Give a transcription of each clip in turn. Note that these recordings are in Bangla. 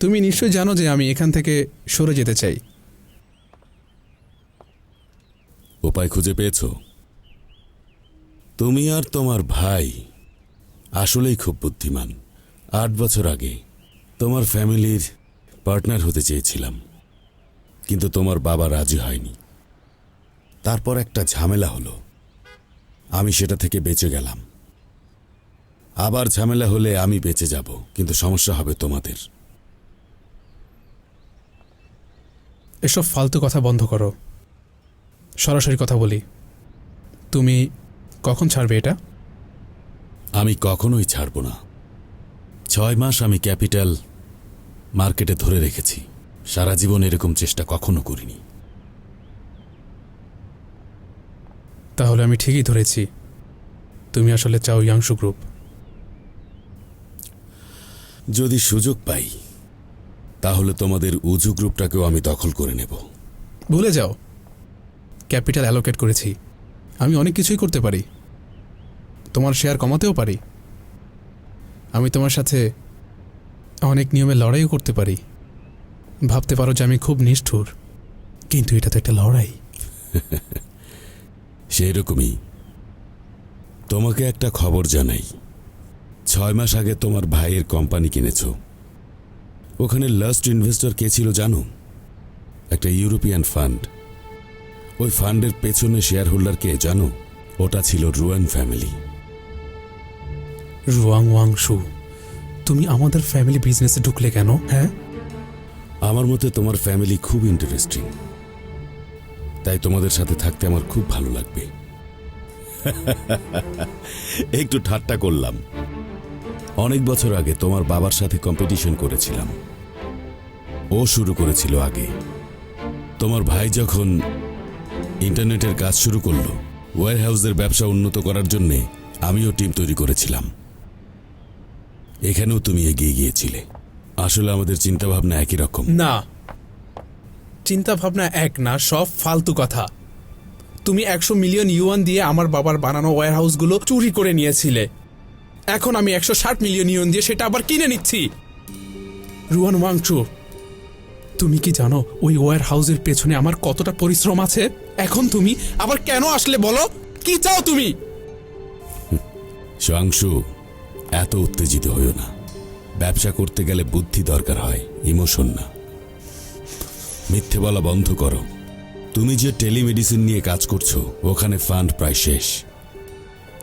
তুমি নিশ্চয়ই জানো যে আমি এখান থেকে সরে যেতে চাই। উপায় খুঁজে পেয়েছ? তুমি আর তোমার ভাই আসলেই খুব বুদ্ধিমান। আট বছর আগে তোমার ফ্যামিলির পার্টনার হতে চেয়েছিলাম, কিন্তু তোমার বাবা রাজি হয়নি। তারপর একটা ঝামেলা হলো। আমি সেটা থেকে বেঁচে গেলাম। আবার ঝামেলা হলে আমি বেঁচে যাব, কিন্তু সমস্যা হবে তোমাদের। এসব ফালতু কথা বন্ধ করো। সরাসরি কথা বলি। তুমি কখন ছাড়বে এটা? আমি কখনোই ছাড়ব না। ছয় মাস আমি ক্যাপিটাল মার্কেটে ধরে রেখেছি। সারা জীবন এরকম চেষ্টা কখনো করিনি। তাহলে আমি ঠিকই ধরেছি। তুমি আসলে চাও ইয়াংশু গ্রুপ। যদি সুযোগ পাই তাহলে তোমাদের উজু গ্রুপটাকেও আমি দখল করে নেব। ভুলে যাও। ক্যাপিটাল অ্যালোকেট করেছি। আমি অনেক কিছুই করতে পারি। তোমার শেয়ার কমাতেও পারি। আমি তোমার সাথে অনেক নিয়মে লড়াইও করতে পারি। ভাবতে পারো যে আমি খুব নিষ্ঠুর কিন্তু এটা তো একটা লড়াই। সেই রকমই তোমাকে একটা খবর জানাই। ছয় মাস আগে তোমার ভাইয়ের কোম্পানি কিনেছ। ওখানে লাস্ট ইনভেস্টর কে ছিল জানো? একটা ইউরোপিয়ান ফান্ড ওই ফান্ডের পেছনে শেয়ার হোল্ডার কে জানো? ওটা ছিল রুয়ান ফ্যামিলি রুয়াং ওয়াং শু তুমি আমাদের ফ্যামিলি বিজনেসে ঢুকলে কেন হ্যাঁ? আমার মতে তোমার ফ্যামিলি খুব ইন্টারেস্টিং তাই তোমাদের সাথে থাকতে আমার খুব ভালো লাগবে। একটু ঠাট্টা করলাম। অনেক বছর আগে তোমার বাবার সাথে কম্পিটিশন করেছিলাম। ও শুরু করেছিল আগে। তোমার ভাই যখন ইন্টারনেটের কাজ শুরু করল ওয়ার হাউসের ব্যবসা উন্নত করার জন্যে আমিও টিম তৈরি করেছিলাম। এখানেও তুমি এগিয়ে গিয়েছিলে। আসলে আমাদের চিন্তাভাবনা একই রকম। না। চিন্তা ভাবনা এক না, সব ফালতু কথা। তুমি একশো মিলিয়ন ইউয়ান দিয়ে আমার বাবার বানানো ওয়্যার হাউসগুলো চুরি করে নিয়েছিলে। এখন আমি একশো ষাট মিলিয়ন ইউয়ান দিয়ে সেটা আবার কিনে নিচ্ছি। রুয়ান ওয়াংচু, তুমি কি জানো ওই ওয়ার হাউসের পেছনে আমার কতটা পরিশ্রম আছে? এখন তুমি আবার কেন আসলে বলো? কি চাও তুমি? সাংশু এত উত্তেজিত হইও না। ব্যবসা করতে গেলে বুদ্ধি দরকার হয়, ইমোশন না। মিথ্যে বলা বন্ধ করো। তুমি যে টেলিমেডিসিন নিয়ে কাজ করছ, ওখানে ফান্ড প্রায় শেষ।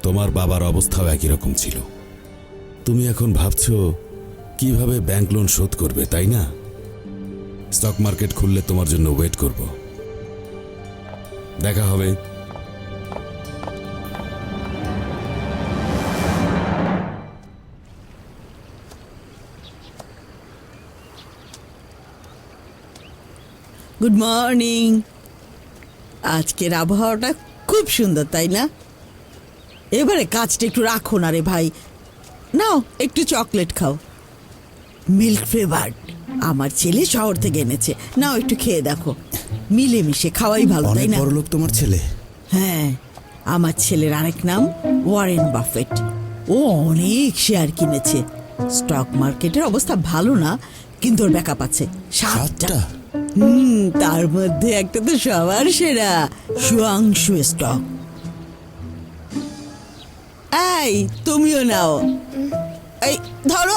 তোমার বাবার অবস্থাও একই রকম ছিল। তুমি এখন ভাবছ কীভাবে ব্যাংক লোন শোধ করবে, তাই না? স্টক মার্কেট খুললে তোমার জন্য ওয়েট করব। দেখা হবে। গুড মর্নিং আজকের আবহাওয়াটা খুব সুন্দর, তাই না? এবারে কাজটা একটু রাখো না রে ভাই। নাও একটু চকলেট খাও। মিল্ক ফ্লেভার্ড আমার ছেলে শহর থেকে এনেছে। নাও একটু খেয়ে দেখো। মিলেমিশে খাওয়াই ভালো তাই না? বড় লোক তোমার ছেলে। হ্যাঁ আমার ছেলের আরেক নাম ওয়ারেন বাফেট। ও অনেক শেয়ার কিনেছে। স্টক মার্কেটের অবস্থা ভালো না কিন্তু ওর ব্যাকআপ আছে। সাতটা। সাতটা? হুম তার মধ্যে একটা তো সবার সেরা সুয়াংশু স্টক এই তুমিও নাও। এই ধরো।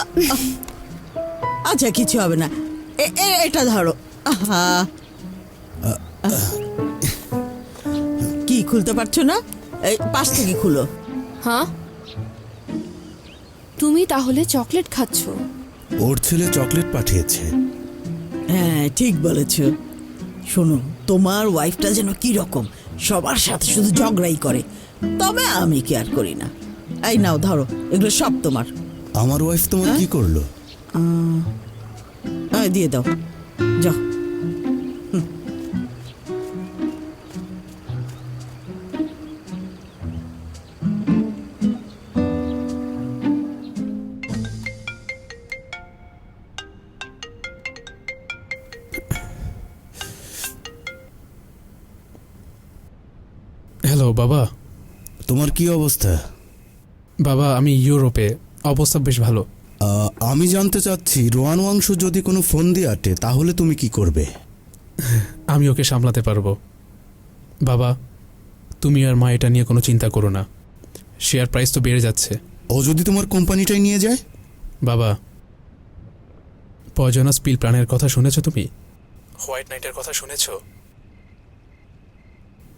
আচ্ছা কিছু হবে না। এটা ধরো। আহা। কি খুলতে পারছ না? এই পাশ থেকে খুলো। হ্যাঁ। তুমি তাহলে চকলেট খাচ্ছ। ওর ছেলে চকলেট পাঠিয়েছে। হ্যাঁ ঠিক বলেছ। শোনো তোমার ওয়াইফটা যেন কি রকম সবার সাথে শুধু ঝগড়াই করে তবে আমি কেয়ার করি না। এই নাও ধরো এগুলো সব তোমার। আমার ওয়াইফ তোমার হ্যাঁ? কি করল? দিয়ে দাও যাও। হ্যালো বাবা। তোমার কি অবস্থা? বাবা আমি ইউরোপে। অবস্থা বেশ ভালো। আমি জানতে চাচ্ছি রোয়ান ওয়াংশ যদি কোনো ফোন দিয়ে আটে তাহলে তুমি কি করবে? আমি ওকে সামলাতে পারব। বাবা তুমি আর মা এটা নিয়ে কোনো চিন্তা করো না। শেয়ার প্রাইস তো বেড়ে যাচ্ছে। ও যদি তোমার কোম্পানিটাই নিয়ে যায়? বাবা পয়জনা স্পিল প্রাণের কথা শুনেছ তুমি? হোয়াইট নাইটের কথা শুনেছ?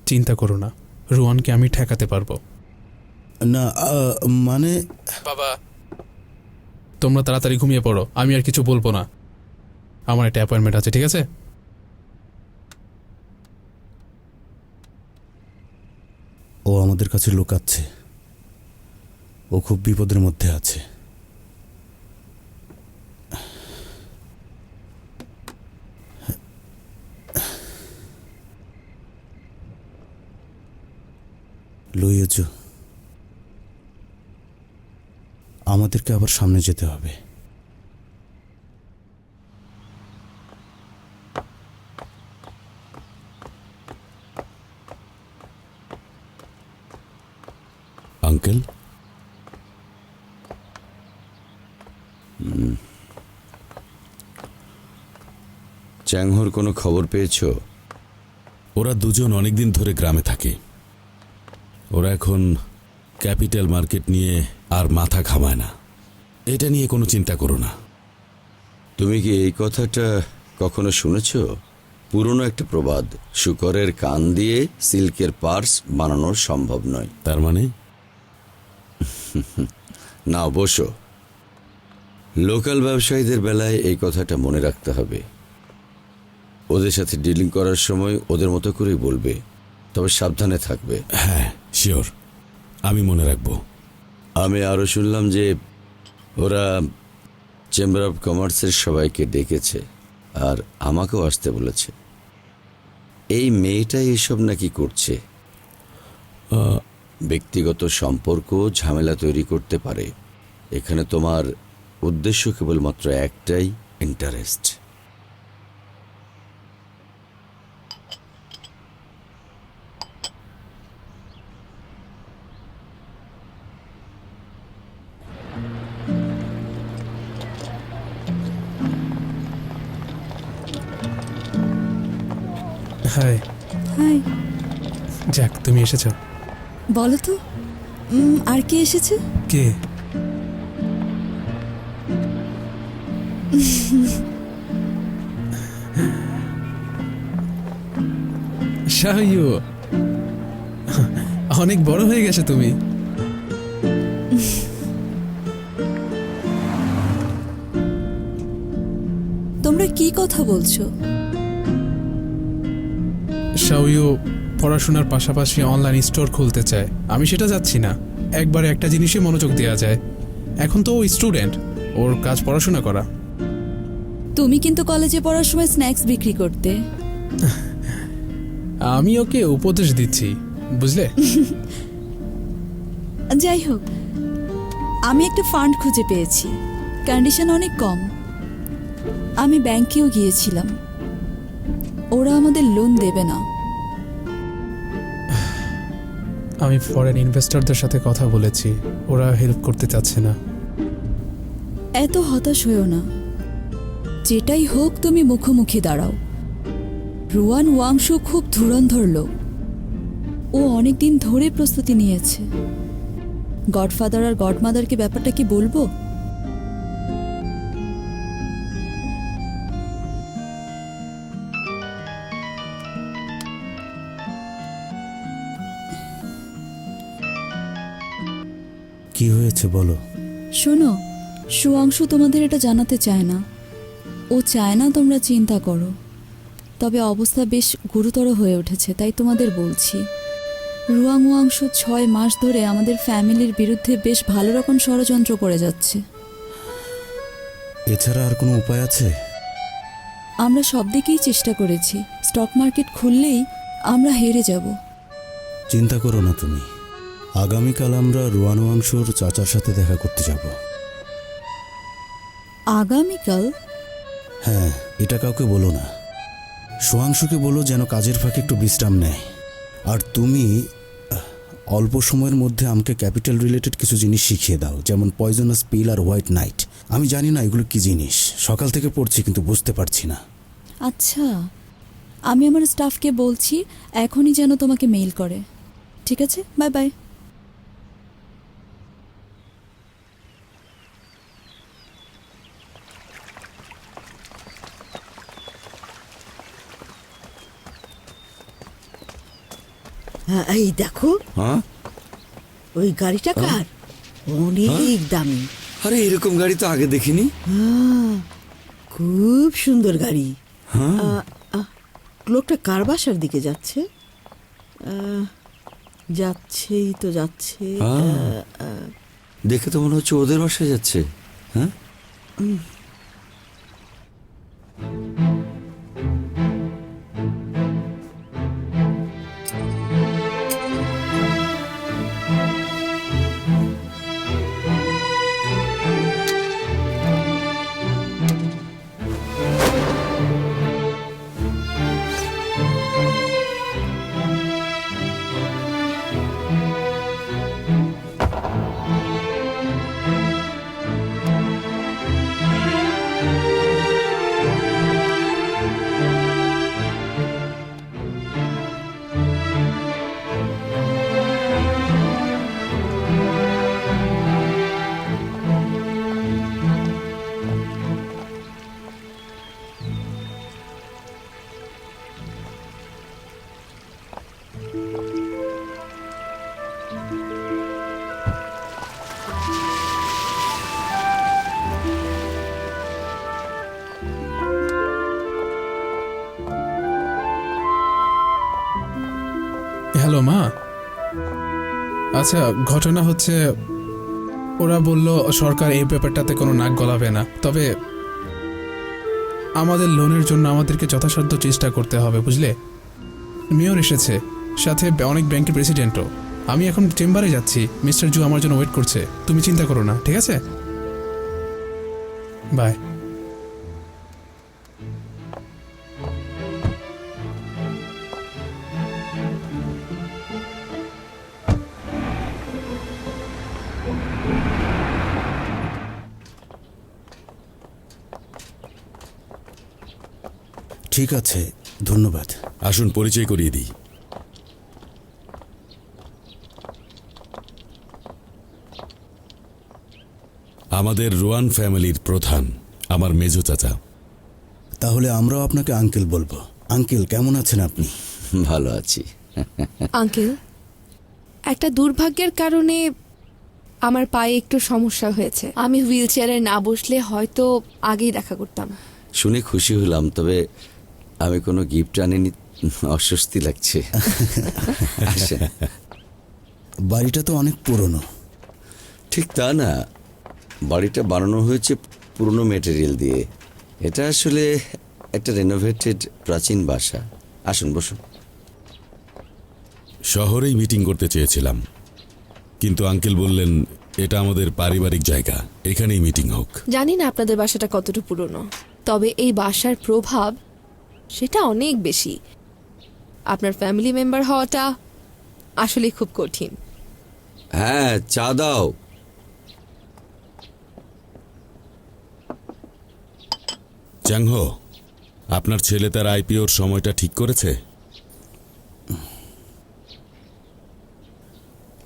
চিন্তা করো না রুয়ানকে আমি ঠেকাতে পারব। না মানে বাবা। তোমরা তাড়াতাড়ি ঘুমিয়ে পড়ো আমি আর কিছু বলব না। আমার একটা অ্যাপয়েন্টমেন্ট আছে ঠিক আছে? ও আমাদের কাছে লুকাচ্ছে। ও খুব বিপদের মধ্যে আছে। লইয়েছ আমাদেরকে আবার সামনে যেতে হবে। আঙ্কেল? চ্যাংহোর কোনো খবর পেয়েছ? ওরা দুজন অনেকদিন ধরে গ্রামে থাকে। ওরা এখন ক্যাপিটাল মার্কেট নিয়ে আর মাথা ঘামায় না। এটা নিয়ে কোনো চিন্তা করো না। তুমি কি এই কথাটা কখনো শুনেছ? পুরনো একটা প্রবাদ শুকরের কান দিয়ে সিল্কের পার্স বানানো সম্ভব নয়। তার মানে? না বসো লোকাল ব্যবসায়ীদের বেলায় এই কথাটা মনে রাখতে হবে। ওদের সাথে ডিলিং করার সময় ওদের মতো করেই বলবে। তবে সাবধানে থাকবে। হ্যাঁ শিওর। আমি মনে রাখব। আমি আরও শুনলাম যে ওরা চেম্বার অফ কমার্সের সবাইকে ডেকেছে আর আমাকেও আসতে বলেছে। এই মেয়েটাই এসব নাকি করছে? ব্যক্তিগত সম্পর্ক ঝামেলা তৈরি করতে পারে। এখানে তোমার উদ্দেশ্য কেবলমাত্র একটাই ইন্টারেস্ট এসেছ। বলো তো আর কে এসেছে? কে? শাহু অনেক বড় হয়ে গেছে তুমি। তোমরা কি কথা বলছো? শাওইও পড়াশোনার পাশাপাশি অনলাইন স্টোর খুলতে চায়। আমি সেটা যাচ্ছি না। একবারে একটা জিনিসে মনোযোগ দেওয়া যায়। এখন তো ও স্টুডেন্ট ওর কাজ পড়াশোনা করা। তুমি কিন্তু কলেজে পড়ার সময় স্ন্যাক্স বিক্রি করতে। আমি ওকে উপদেশ দিচ্ছি। বুঝলে? যাই হোক আমি একটা ফান্ড খুঁজে পেয়েছি। কন্ডিশন অনেক কম। আমি ব্যাংকেও গিয়েছিলাম। ওরা আমাদের লোন দেবে না। আমি ফরেন ইনভেস্টরদের সাথে কথা বলেছি। ওরা হেল্প করতে চাচ্ছে না। এত হতাশ হয়েও না। যেটাই হোক তুমি মুখোমুখি দাঁড়াও। রুয়ান ওয়াংশু খুব ধুরন্ধর লোক। ও অনেকদিন ধরে প্রস্তুতি নিয়েছে। গডফাদার আর গডমাদারকে ব্যাপারটা কি বলব? কি হয়েছে বলো? শোনো সুয়াংশু তোমাদের এটা জানাতে চায় না। ও চায় না তোমরা চিন্তা করো। তবে অবস্থা বেশ গুরুতর হয়ে উঠেছে তাই তোমাদের বলছি। রুয়াং ওয়াংশু ছয় মাস ধরে আমাদের ফ্যামিলির বিরুদ্ধে বেশ ভালো রকম ষড়যন্ত্র করে যাচ্ছে। এছাড়া আর কোনো উপায় আছে? আমরা সব দিকেই চেষ্টা করেছি। স্টক মার্কেট খুললেই আমরা হেরে যাব। চিন্তা করো না তুমি। আগামীকাল আমরা রুয়ানুয়াংশুর চাচার সাথে দেখা করতে যাব। আগামীকাল? হ্যাঁ এটা কাউকে বলো না। সোয়াংশুকে বলো যেন কাজের ফাঁকে একটু বিশ্রাম নেয়। আর তুমি অল্প সময়ের মধ্যে আমাকে ক্যাপিটাল রিলেটেড কিছু জিনিস শিখিয়ে দাও যেমন পয়জনাস পিল আর হোয়াইট নাইট। আমি জানি না এগুলো কি জিনিস। সকাল থেকে পড়ছি কিন্তু বুঝতে পারছি না। আচ্ছা আমি আমার স্টাফকে বলছি এখনই যেন তোমাকে মেইল করে। ঠিক আছে? Bye bye. এই দেখো। হ্যাঁ? ওই গাড়িটা কার? অনেক দামি। আরে এরকম গাড়ি তো আগে দেখিনি। খুব সুন্দর গাড়ি। হ্যাঁ? লোকটা কার বাসার দিকে যাচ্ছে? যাচ্ছেই তো যাচ্ছে। হ্যাঁ। দেখে তো মনে হচ্ছে ওদের বাসায় যাচ্ছে। হ্যাঁ? আচ্ছা ঘটনা হচ্ছে, ওরা বলল, সরকার এই ব্যাপারটাতে কোনো নাক গলাবে না। তবে আমাদের লোনের জন্য আমাদেরকে যথাসাধ্য চেষ্টা করতে হবে, বুঝলে? মেয়র এসেছে, সাথে অনেক ব্যাংকের প্রেসিডেন্টও। আমি এখন চেম্বারে যাচ্ছি, মিস্টার জু আমার জন্য ওয়েট করছে। তুমি চিন্তা করো না, ঠিক আছে? বাই। ঠিক আছে ধন্যবাদ। আসুন পরিচয় করিয়ে দিই। আমাদের রোয়ান ফ্যামিলির প্রধান আমার মেজো চাচা। তাহলে আমরাও আপনাকে আঙ্কেল বলব। আঙ্কেল কেমন আছেন আপনি? ভালো আছি। আঙ্কেল একটা দুর্ভাগ্যের কারণে আমার পায়ে একটু সমস্যা হয়েছে। আমি হুইল চেয়ারে না বসলে হয়তো আগেই দেখা করতাম। শুনে খুশি হলাম তবে আমি কোনো গিফট আনিনি অস্বস্তি লাগছে। আসেন। বাড়িটা তো অনেক পুরনো। ঠিক তা না। বাড়িটা বানানো হয়েছে পুরনো মেটেরিয়াল দিয়ে। এটা আসলে একটা রেনোভেটেড প্রাচীন বাসা। আসুন বসুন। শহরেই মিটিং করতে চেয়েছিলাম। কিন্তু আঙ্কেল বললেন এটা আমাদের পারিবারিক জায়গা। এখানেই মিটিং হোক। জানি না আপনাদের বাসাটা কতটুকু পুরনো। তবে এই বাসার প্রভাব সেটা অনেক বেশি। আপনার ফ্যামিলি মেম্বার হওয়াটা আসলে খুব কঠিন। হ্যাঁ চা দাও। চ্যাংহো আপনার ছেলে তার আইপিওর সময়টা ঠিক করেছে?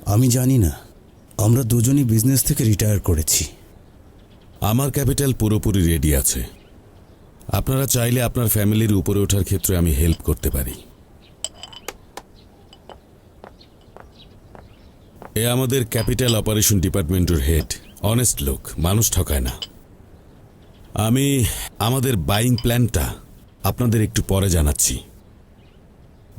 আমি জানি না। আমরা দুজনই বিজনেস থেকে রিটায়ার করেছি। আমার ক্যাপিটাল পুরোপুরি রেডি আছে। আপনারা চাইলে আপনার ফ্যামিলির উপরে ওঠার ক্ষেত্রে আমি হেল্প করতে পারি। এ আমাদের ক্যাপিটাল অপারেশন ডিপার্টমেন্টের হেড। অনেস্ট লোক, মানুষ ঠকায় না। আমি আমাদের বাইং প্ল্যানটা আপনাদের একটু পরে জানাচ্ছি।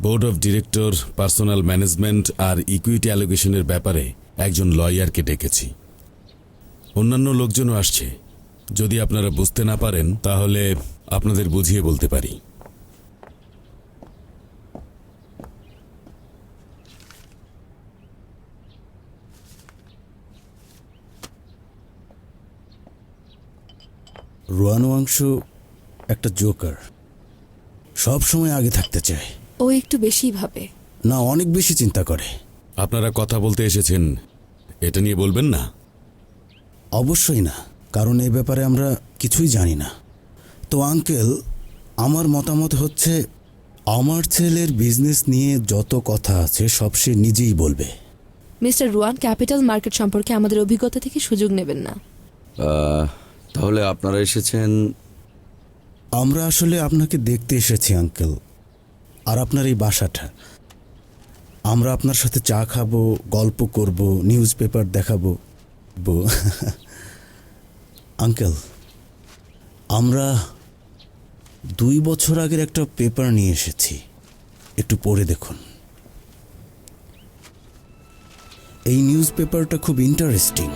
Board of director, personal management R equity অ্যালোকেশনের ব্যাপারে একজন লয়ারকে ডেকেছি। অন্যান্য লোকজনও আসছে। যদি আপনারা বুঝতে না পারেন, তাহলে আপনাদের বুঝিয়ে বলতে পারি। রুয়ানো অংশ একটা জোকার। সব সময় আগে থাকতে চায়। ও একটু বেশিই ভাবে। না অনেক বেশি চিন্তা করে। আপনারা কথা বলতে এসেছেন এটা নিয়ে বলবেন না? অবশ্যই না কারণ এই ব্যাপারে আমরা কিছুই জানি না। তো আঙ্কেল আমার মতামত হচ্ছে আমার ছেলের বিজনেস নিয়ে যত কথা আছে সব সে নিজেই বলবে। মিস্টার রুয়ান ক্যাপিটাল মার্কেট সম্পর্কে আমাদের অভিজ্ঞতা থেকে সুযোগ নেবেন না। তাহলে আপনারা এসেছেন? আমরা আসলে আপনাকে দেখতে এসেছি আঙ্কেল। আর আপনার এই বাসাটা। আমরা আপনার সাথে চা খাব গল্প করব নিউজ পেপার দেখাবো। আঙ্কেল আমরা দুই বছর আগের একটা পেপার নিয়ে এসেছি। একটু পড়ে দেখুন। এই নিউজ পেপারটা খুব ইন্টারেস্টিং।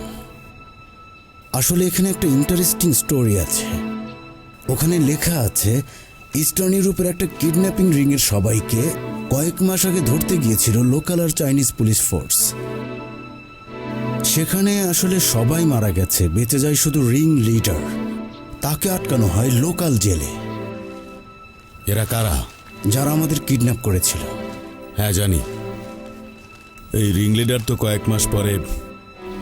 আসলে এখানে একটা ইন্টারেস্টিং স্টোরি আছে। ওখানে লেখা আছে, ইস্টার্ন ইউরোপের একটা কিডন্যাপিং রিংয়ের সবাইকে কয়েক মাস আগে ধরতে গিয়েছিল লোকাল আর চাইনিজ পুলিশ ফোর্স। সেখানে আসলে সবাই মারা গেছে, বেঁচে যায় শুধু রিং লিডার। তাকে আটকানো হয় লোকাল জেলে। এরা কারা? যারা আমাদের কিডন্যাপ করেছিল। হ্যাঁ জানি। এই রিং লিডার তো কয়েক মাস পরে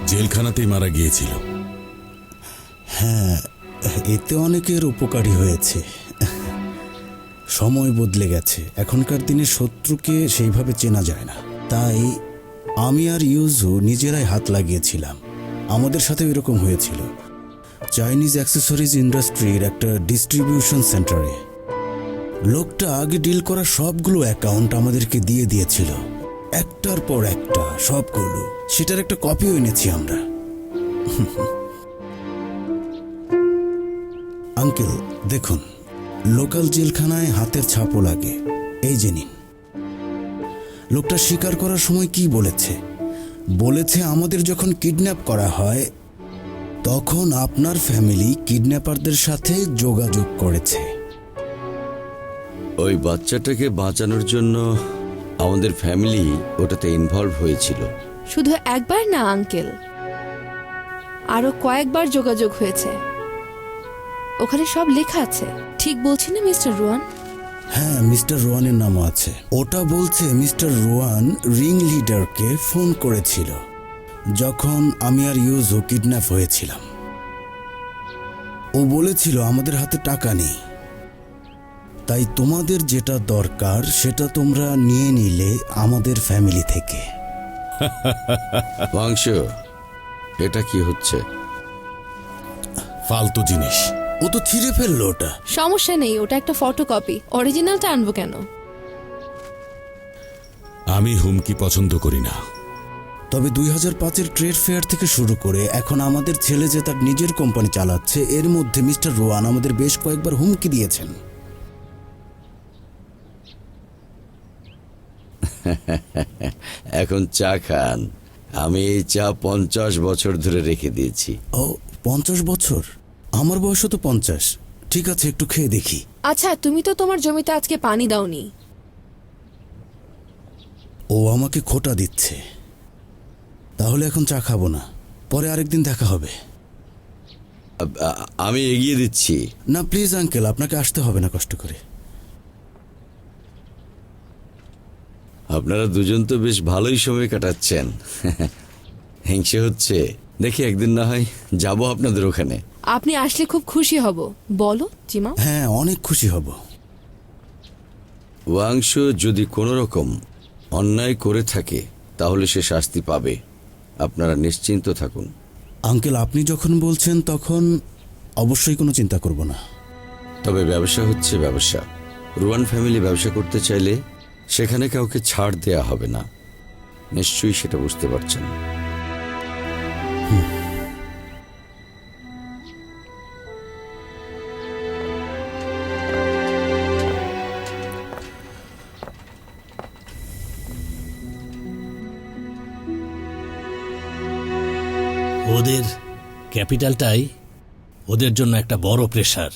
জেলখানাতেই মারা গিয়েছিল। হ্যাঁ এতে অনেকের উপকারী হয়েছে। সময় বদলে গেছে। এখনকার দিনে শত্রুকে সেইভাবে চেনা যায় না। তাই আমি আর ইউজু নিজেরাই হাত লাগিয়েছিলাম। আমাদের সাথে এরকম হয়েছিল। চাইনিজ অ্যাক্সেসরিজ ইন্ডাস্ট্রির একটা ডিস্ট্রিবিউশন সেন্টারে লোকটা আগে ডিল করা সবগুলো অ্যাকাউন্ট আমাদেরকে দিয়ে দিয়েছিল। একটার পর একটা সবগুলো সেটার একটা কপিও এনেছি আমরা। আঙ্কেল, দেখুন লোকাল জেলখানায় হাতের ছাপও লাগে। এই যে নিন। লোকটা স্বীকার করার সময় কি বলেছে? বলেছে আমাদের যখন কিডন্যাপ করা হয়, তখন আপনার ফ্যামিলি কিডন্যাপারদের সাথে যোগাযোগ করেছে। ওই বাচ্চাটাকে বাঁচানোর জন্য আমাদের ফ্যামিলি ওটাতে ইনভলভ হয়েছিল। শুধু একবার না আঙ্কেল? আরও কয়েকবার যোগাযোগ হয়েছে। ওখানে সব লেখা আছে। ঠিক বলছি না মিস্টার রুয়ান? হ্যাঁ মিস্টার রোয়ানের নামও আছে। ওটা বলছে মিস্টার রোয়ান রিং লিডারকে ফোন করেছিল যখন আমি আর ইউজো কিডন্যাপ হয়েছিলাম। ও বলেছিল আমাদের হাতে টাকা নেই। তাই তোমাদের যেটা দরকার সেটা তোমরা নিয়ে নিলে আমাদের ফ্যামিলি থেকে। মাংস এটা কি হচ্ছে? ফালতু জিনিস। ও তো ছিঁড়ে ফেলল ওটা। সমস্যা নেই ওটা একটা ফটোকপি অরিজিনালটা আনব কেন? আমি হুমকি পছন্দ করি না। তবে দুই হাজার পাঁচের ট্রেড ফেয়ার থেকে শুরু করে এখন আমাদের ছেলে যে তার নিজের কোম্পানি চালাচ্ছে এর মধ্যে মিস্টার রোয়ান আমাদের বেশ কয়েকবার হুমকি দিয়েছেন। এখন চা খান। আমি এই চা পঞ্চাশ বছর ধরে রেখে দিয়েছি। ও পঞ্চাশ বছর? আমার বয়সও তো পঞ্চাশ। ঠিক আছে একটু খেয়ে দেখি। আচ্ছা তুমি তো তোমার জমিতে আজকে পানি দাওনি। ও আমাকে খোটা দিচ্ছে। তাহলে এখন চা খাব না। পরে আরেকদিন দেখা হবে। আমি এগিয়ে দিচ্ছি। না প্লিজ আঙ্কেল আপনাকে আসতে হবে না কষ্ট করে। আপনারা দুজন তো বেশ ভালোই সময় কাটাচ্ছেন। হিংসে হচ্ছে। দেখি একদিন না হয় যাব আপনাদের ওখানে। আপনি আসলে খুব খুশি হব। বলো জিমা। হ্যাঁ অনেক খুশি হব। ওয়াংশ যদি কোনো রকম অন্যায় করে থাকে তাহলে সে শাস্তি পাবে। আপনারা নিশ্চিন্ত থাকুন। আঙ্কেল আপনি যখন বলছেন তখন অবশ্যই কোনো চিন্তা করব না। তবে ব্যবসা হচ্ছে ব্যবসা। রুয়ান ফ্যামিলি ব্যবসা করতে চাইলে সেখানে কাউকে ছাড় দেয়া হবে না। নিশ্চয়ই সেটা বুঝতে পারছেন। ওদের ক্যাপিটালটাই ওদের জন্য একটা বড় প্রেশার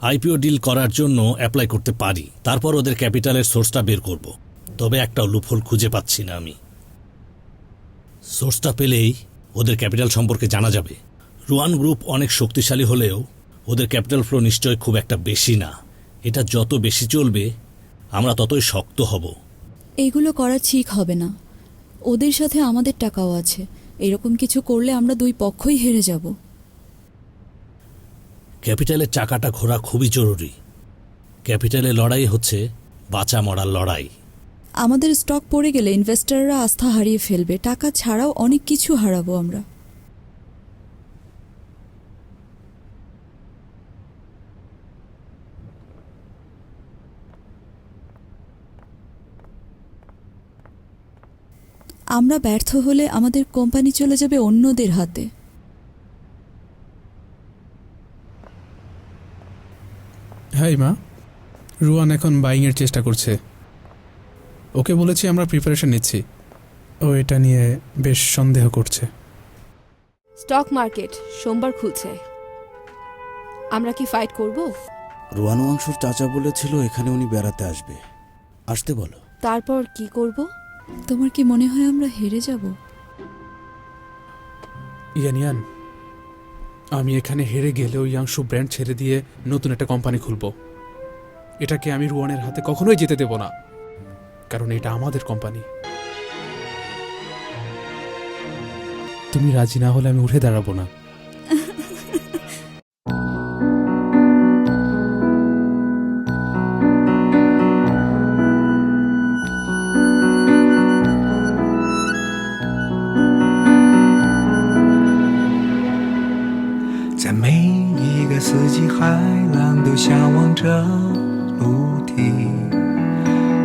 আইপিও ডিল করার জন্য অ্যাপ্লাই করতে পারি। তারপর ওদের ক্যাপিটালের সোর্সটা বের করব। তবে একটা লুফল খুঁজে পাচ্ছি না আমি। সোর্সটা পেলেই ওদের ক্যাপিটাল সম্পর্কে জানা যাবে। রুয়ান গ্রুপ অনেক শক্তিশালী হলেও ওদের ক্যাপিটাল ফ্লো নিশ্চয় খুব একটা বেশি না। এটা যত বেশি চলবে, আমরা ততই শক্ত হব। এগুলো করা ঠিক হবে না। ওদের সাথে আমাদের টাকাও আছে। এরকম কিছু করলে আমরা দুই পক্ষই হেরে যাব। ক্যাপিটালের চাকাটা ঘোরা খুবই জরুরি। ক্যাপিটালের লড়াই হচ্ছে বাঁচা মরার লড়াই। আমাদের স্টক পড়ে গেলে ইনভেস্টররা আস্থা হারিয়ে ফেলবে। টাকা ছাড়াও অনেক কিছু হারাবো আমরা। আমরা ব্যর্থ হলে আমাদের কোম্পানি চলে যাবে অন্যদের হাতে। হ্যাঁ মা রুয়ান এখন বাইংয়ের চেষ্টা করছে। ওকে বলেছি আমরা প্রিপারেশন নিচ্ছি। ও এটা নিয়ে বেশ সন্দেহ করছে। স্টক মার্কেট সোমবার খুলছে। আমরা কি ফাইট করব? রোয়ানো অংশুর চাচা বলেছিল এখানে উনি বেড়াতে আসবে। আসতে বলো। তারপর কি করব? তোমার কি মনে হয় আমরা হেরে যাব? ইয়ান ইয়ান আমি এখানে হেরে গেলেও ইয়াংশু ব্র্যান্ড ছেড়ে দিয়ে নতুন একটা কোম্পানি খুলব। এটাকে আমি রুয়ানের হাতে কখনোই যেতে দেব না, কারণ এটা আমাদের কোম্পানি। তুমি রাজি না হলে আমি উঠে দাঁড়াবো না। 向往着陆地。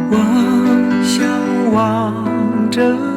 我向往着